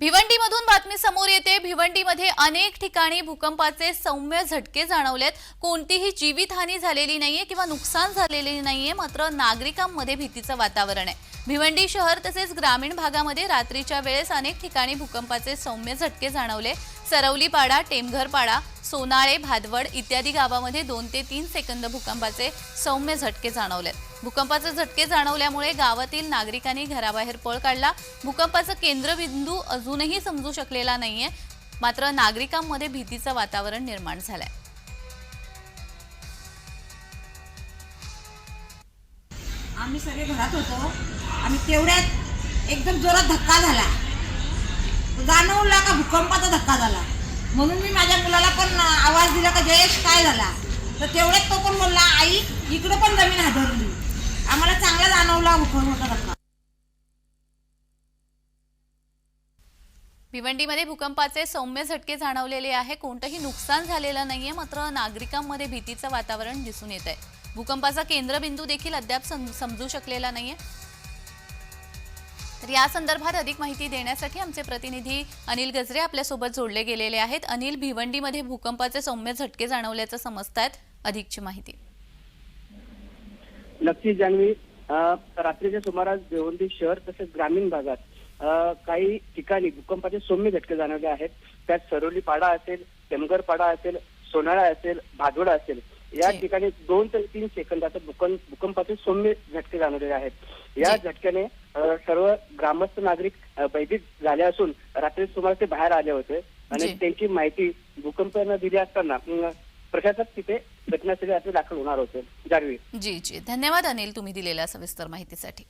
भिवंडीमधून बातमी समोर येते. भिवंडीमध्ये अनेक ठिकाणी भूकंपाचे सौम्य झटके जाणवलेत. कोणतीही जीवितहानी झालेली नाहीये किंवा नुकसान झालेले नाहीये मात्र नागरिकांमध्ये भीतीचं वातावरण आहे. भिवंडी शहर तसेच ग्रामीण भागामध्ये रात्रीच्या वेळेस अनेक ठिकाणी भूकंपाचे सौम्य झटके जाणवले. सरवलीपाडा टेमघरपाडा सोनाळे भादवड इत्यादी गावामध्ये दोन ते तीन सेकंद भूकंपाचे सौम्य झटके जाणवलेत. भूकंपाचे झटके जाणवल्यामुळे गावातील नागरिकांनी घराबाहेर पळ काढला. भूकंपाचा केंद्रबिंदू अजूनही समजू शकलेला नाहीये. मात्र नागरिकांमध्ये भीतीचं वातावरण निर्माण झालंय. आम्ही सगळे घरात होतो. आणि तेवढ्यात एकदम जोरात धक्का झाला. जाणवला का भूकंपाचा धक्का झाला. म्हणून मी माझ्या मुलाला पण आवाज दिला का जयेश काय झाला? तर तेवढ्यात तो पण बोलला आई इकडं पण जमीन हादरली. आम्हाला चांगला जाणवला भिवंडीमध्ये भूकंपाचे सौम्य झटके जाणवलेले आहे. कोणतंही नुकसान झालेलं नाहीये मात्र नागरिकांमध्ये भीतीचं वातावरण दिसून येत आहे भूकंपाचा केंद्रबिंदू देखील अद्याप समजू शकलेला नाहीये. तर या संदर्भात अधिक माहिती देण्यासाठी आमचे प्रतिनिधी अनिल गजरे आपल्यासोबत जोडले गेलेले आहेत. अनिल भिवंडीमध्ये भूकंपाचे सौम्य झटके जाणवल्याचं समजतायत. अधिकची माहिती. नक्की जान्हवी रात्रीच्या सुमारास भिवंडी शहर तसेच ग्रामीण भागात काही ठिकाणी भूकंपाचे सौम्य झटके जाणवले आहेत त्यात सरोली पाडा असेल टेमगर पाडा असेल सोनाळा असेल भादोडा असेल या. ठिकाणी दोन ते तीन सेकंदाचे भूकंप भूकंपाचे सौम्य झटके जाणवलेले आहेत या. झटक्याने सर्व ग्रामस्थ नागरिक भयभीत झाले असून रात्री सुमारे ते बाहेर आले होते आणि. त्यांची माहिती भूकंपानं दिली असताना प्रशासक तिथे घटनास्थळी आता दाखल होणार होते. जान्हवी जी जी. धन्यवाद अनिल तुम्ही दिलेल्या सविस्तर माहितीसाठी.